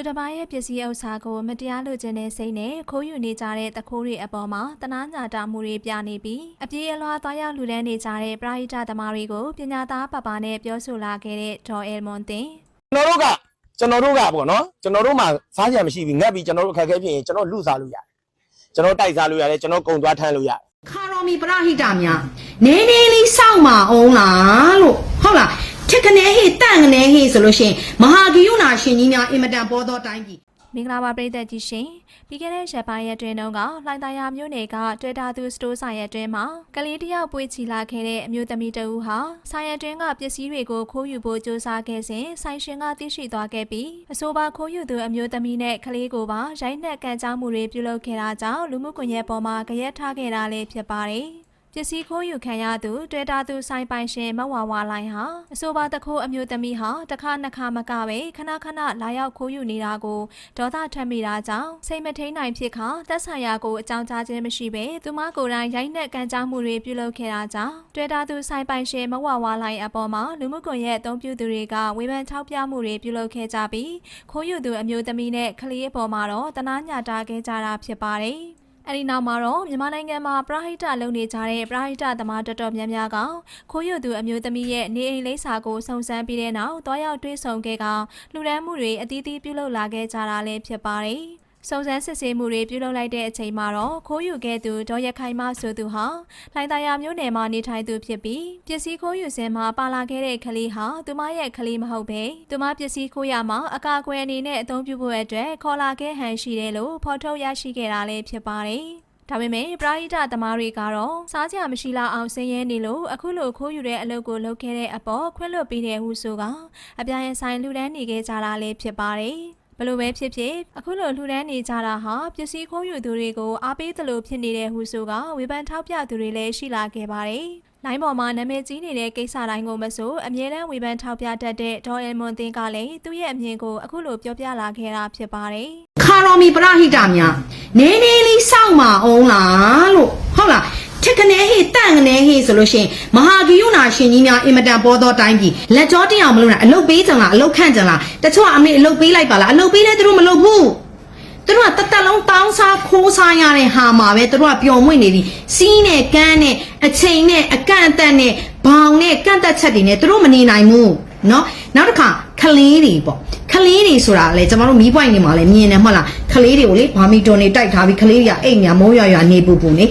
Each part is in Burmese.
သူတစ်ပါးရဲ့ပစ္စည်းဥစ္စာကိုမတရားလိုချင်တဲ့စိတ်နဲ့ခိုးယူနေကြတဲ့တခိုးတွေအပေါ်မှာတနာညာတာမှုတွေပြနေပြီးအပြေးအလွှားသွားရောက်လူလန်းနေကြတဲ့ပရိဟိတသမားတွေကိုပညာသားပပနဲ့ပြောဆိုလာခဲ့တဲ့ဒေါ်အယ်မွန်တင်ကျွန်တော်တို့ကကျွန်တော်တို့ကပေါ့နော်ကျွန်တော်တို့မှစားကြမရှိဘူးငတ်ပြီးကျွန်တော်တို့အခက်အခဲဖြစ်ရင်ကျွန်တော်လူစားလို့ရတယ်ကျွန်တော်တိုက်စားလို့ရတယ်ကျွန်တော်ကုံသွားထမ်းလို့ရတယ်ခါတော်မီပရဟိတများနေနေလေးစောင့်မအောင်လားလို့ဟုတ်လား ထက်ကနေဟိတန့်ကနေဟိဆိုလို့ရှိရင်မဟာဂိယုနာရှင်ကြီးများအင်မတန်ပေါ်သောတိုင်းပြည်မင်္ဂလာပါပရိသတ်ကြီးရှင်ပြီးခဲ့တဲ့ရက်ပိုင်းရက်တွင်တုန်းကလှိုင်သာယာမြို့နယ်ကတွေ့တာသူစတိုးဆိုင်ရက်တွင်မှာကလေးတစ်ယောက်ပွေးချီလာခဲ့တဲ့အမျိုးသမီးတဦးဟာဆိုင်ရက်တွင်ကပစ္စည်းတွေကိုခိုးယူဖို့ကြိုးစားခဲ့စဉ်ဆိုင်ရှင်ကသိရှိသွားခဲ့ပြီးအဆိုပါခိုးယူသူအမျိုးသမီးနဲ့ကလေးကိုပါရိုက်နှက်ကန်ကြောင်းမှုတွေပြုလုပ်ခဲ့တာကြောင့်လူမှုကွန်ရက်ပေါ်မှာကြရက်ထားခဲ့တာလည်းဖြစ်ပါတယ် ပစ္စည်းခိုးယူခံရသူတွေ့တာသူဆိုင်ပိုင်ရှင်မဝဝလိုင်းဟာအဆိုပါတခိုးအမျိုးသမီးဟာတစ်ခါနှစ်ခါမကပဲခဏခဏလာရောက်ခိုးယူနေတာကိုဒေါသထွက်မိတာကြောင့်စိတ်မထိန်နိုင်ဖြစ်ခါတက်ဆိုင်ရာကိုအကြောင်းကြားခြင်းမရှိပဲသူမကိုယ်တိုင်ရိုက်နှက်ကန်ကြောင်းမှုတွေပြုလုပ်ခဲ့တာကြောင့်တွေ့တာသူဆိုင်ပိုင်ရှင်မဝဝလိုင်းအပေါ်မှာလူမှုကွန်ရက်အသုံးပြုသူတွေကဝေဖန်ထောက်ပြမှုတွေပြုလုပ်ခဲ့ကြပြီးခိုးယူသူအမျိုးသမီးနဲ့ကလေးအပေါ်မှာတော့တနာညာတာခဲ့ကြတာဖြစ်ပါတယ်။ အဲဒီနောက်မှာတော့မြန်မာနိုင်ငံမှာပရဟိတလုပ်နေကြတဲ့ပရဟိတသမားတော်တော်များများကခိုးယူသူအမျိုးသမီးရဲ့နေအိမ်လိပ်စာကိုစုံစမ်းပြီးတဲ့နောက်တွားရောက်တွေ့ဆုံခဲ့ကလူဒန်းမှုတွေအသီးသီးပြုလုပ်လာခဲ့ကြတာလည်းဖြစ်ပါတယ်။ စုံစမ်းစစ်ဆေးမှုတွေပြုလုပ်လိုက်တဲ့အချိန်မှာတော့ခိုးယူခဲ့သူဒေါ်ရခိုင်မဆိုသူဟာလိုင်သာယာမြို့နယ်မှာနေထိုင်သူဖြစ်ပြီးပစ္စည်းခိုးယူစဉ်မှာပါလာခဲ့တဲ့ကလေးဟာသူမရဲ့ကလေးမဟုတ်ပဲသူမပစ္စည်းခိုးရမှာအကာအကွယ်အနေနဲ့အသုံးပြုဖို့အတွက်ခေါ်လာခဲ့ဟန်ရှိတယ်လို့ဖော်ထုတ်ရရှိခဲ့တာလည်းဖြစ်ပါတယ်။ဒါပေမဲ့ပရိဟိတသမားတွေကတော့စားကြမရှိလောက်အောင်ဆင်းရဲနေလို့အခုလိုခိုးယူတဲ့အလုပ်ကိုလုပ်ခဲ့တဲ့အပေါ်ခွင့်လွှတ်ပေးတယ်ဟုဆိုကအပြိုင်အဆိုင်လှူဒန်းနေခဲ့ကြတာလည်းဖြစ်ပါတယ် ဘလို့ပဲဖြစ်ဖြစ်အခုလိုလှူဒန်းနေကြတာဟာပစ္စည်းခိုးယူသူတွေကိုအားပေးသလိုဖြစ်နေတဲ့ဟုဆိုကဝေဖန်ထောက်ပြသူတွေလည်းရှိလာခဲ့ပါတယ်။လိုင်းပေါ်မှာနာမည်ကြီးနေတဲ့ကိစ္စတိုင်းကိုမဆိုအမြဲတမ်းဝေဖန်ထောက်ပြတတ်တဲ့ဒေါ်အယ်မွန်တင်ကလည်းသူ့ရဲ့အမြင်ကိုအခုလိုပြောပြလာခဲ့တာဖြစ်ပါတယ်။ခါတော်မီပရဟိတများနေနေလေးစောင့်မအောင်လားလို့ဟုတ်လား ထက်ကနေဟိတန့်ကနေဟိဆိုလို့ရှိရင်မဟာဂိယုနာရှင်ကြီးများအင်မတန်ပေါ်သောတိုင်းပြည်လက်ကြောတရားမလို့လားအလုတ်ပေးကြလားအလုတ်ခန့်ကြလားတချို့ကအမေအလုတ်ပေးလိုက်ပါလားအလုတ်ပေးလဲသူတို့မလုပ်ဘူး သူတို့ကတသက်လုံးတောင်းစားခိုးစားရတဲ့ဟာမှာပဲသူတို့ကပျော်မွေ့နေပြီစီးနဲ့ကန်းနဲ့အချိန်နဲ့အကန့်အသတ်နဲ့ဘောင်နဲ့ကန့်သက်ချက်တွေနဲ့သူတို့မနေနိုင်ဘူးเนาะနောက်တစ်ခါခလေးတွေပေါ့ခလေးတွေဆိုတာလေကျွန်တော်တို့မီးပွိုင်နေမှာလဲမြင်တယ်မဟုတ်လားခလေးတွေကိုလေဘာမီတွန်နေတိုက်ထားပြီးခလေးတွေကအိမ်ညာမိုးရွာရွာနေပူပူနေ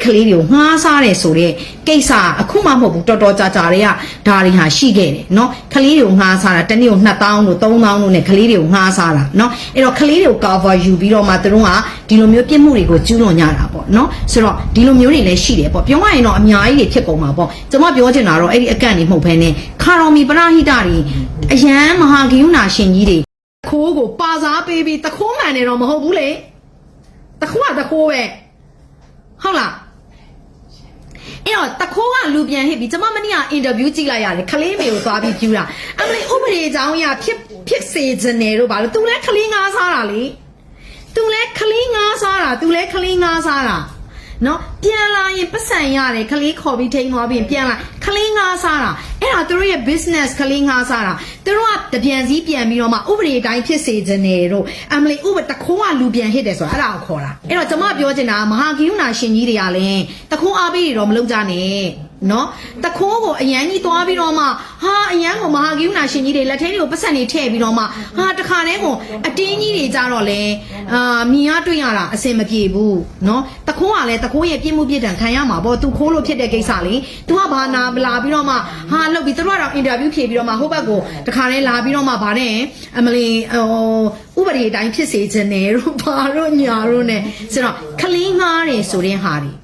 အဲ့ဒီခလေးတွေကိုငှားစားတယ်ဆိုတော့ကိစ္စအခုမှမဟုတ်ဘူးတော်တော်ကြာကြာတွေကဒါတွေဟာရှိခဲ့တယ်เนาะခလေးတွေကိုငှားစားတာတစ်နေ့ကို2000တို့3000တို့နဲ့ခလေးတွေကိုငှားစားတာเนาะအဲ့တော့ခလေးတွေကို cover ယူပြီးတော့မှသူတို့ကဒီလိုမျိုးပြစ်မှုတွေကိုကျူးလွန်ကြတာပေါ့เนาะဆိုတော့ဒီလိုမျိုးတွေလည်းရှိတယ်ပေါ့ပြောရရင်တော့အများကြီးတွေဖြစ်ကုန်မှာပေါ့ကျွန်မပြောချင်တာတော့အဲ့ဒီအကန့်တွေမဟုတ်ဘဲနဲ့ခါတော်မီပရဟိတတွေအယံမဟာဂိယုနာရှင်ကြီးတွေခိုးကိုပါစားပေးပြီးတခိုးမှန်နေတော့မဟုတ်ဘူးလေတခိုးကတခိုးပဲဟုတ်လား အဲ့တော့တခိုးကလူပြန်ဟစ်ပြီးကျွန်မမနေ့ကအင်တာဗျူးကြည့်လိုက်ရတယ်ခလေးမေကိုသွားပြီးပြူတာအမလေးဥပဒေအကြောင်းအရာဖြစ်ဖြစ်စေခြင်းတယ်တို့ဘာလို့ तू လဲခလေးငါးစားတာလေ तू လဲခလေးငါးစားတာ तू လဲခလေးငါးစားတာ နော်ပြန်လာရင်ပတ်စံရတယ်ခလေးခေါ်ပြီးထိန်းသွားပြီးရင်ပြန်လာခလေးငါးစားတာအဲ့ဒါသူတို့ရဲ့ business ခလေးငါးစားတာသူတို့ကတပြန်စည်းပြန်ပြီးတော့မှဥပဒေအတိုင်းဖြစ်စေခြင်းတယ်တို့အမလီဥပဒေတခိုးကလူပြန်ဟစ်တယ်ဆိုတာအဲ့ဒါကိုခေါ်တာအဲ့တော့ကျွန်မပြောချင်တာကမဟာဂိယုနာရှင်ကြီးတွေကလည်းတခိုးအားပေးတွေတော့မလုပ်ကြနဲ့ နော်တခိုးကိုအရန်ကြီးသွားပြီးတော့မှဟာအရန်ကိုမဟာဂိယုနာရှင်ကြီးတွေလက်ထဲတွေကိုပတ်စံတွေထည့်ပြီးတော့မှဟာတခါတည်းကိုအတင်းကြီးတွေကြတော့လေအာမြင်ရတွေ့ရတာအဆင်မပြေဘူးနော်တခိုးကလည်းတခိုးရဲ့ပြစ်မှုပြစ်ဒဏ်ခံရမှာပေါ့သူခိုးလို့ဖြစ်တဲ့ကိစ္စလေသူကဘာနာလာပြီးတော့မှဟာလှုပ်ပြီးသူတို့ကတော့အင်တာဗျူးဖြေပြီးတော့မှဟိုဘက်ကိုတခါတည်းလာပြီးတော့မှဗာနဲ့အမလီဟိုဥပဒေအတိုင်းဖြစ်စေခြင်းနဲ့တို့ဘာတို့ညာတို့ ਨੇ ဆိုတော့ခလင်းငားတယ်ဆိုတဲ့ဟာတွေ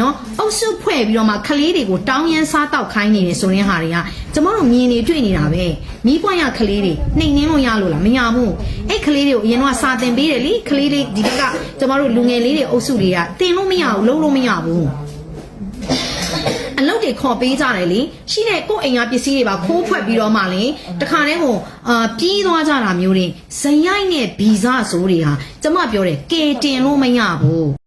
နော်အုပ်စုဖွဲ့ပြီးတော့မှခလေးတွေကိုတောင်းရမ်းစားတောက်ခိုင်းနေတယ်ဆိုရင်ဟာတွေကကျမတို့မြင်နေတွေ့နေတာပဲမိပွားရခလေးတွေနှိမ်နှင်းလို့ရလို့လားမရဘူးအဲ့ခလေးတွေကိုအရင်တော့စာတင်ပေးတယ်လေခလေးတွေဒီဘက်ကကျမတို့လူငယ်လေးတွေအုပ်စုတွေကတင်လို့မရဘူးလုံးလို့မရဘူးအလုပ်တွေခေါ်ပေးကြတယ်လေရှိတဲ့ကိုယ့်အိမ်ကပစ္စည်းတွေပါခိုးဖွက်ပြီးတော့မှလေတခါတည်းကိုအာပြီးသွားကြတာမျိုးတွေဇယိုက်နဲ့ဗီဇဆိုးတွေဟာကျမပြောတယ်ကေတင်လို့မရဘူး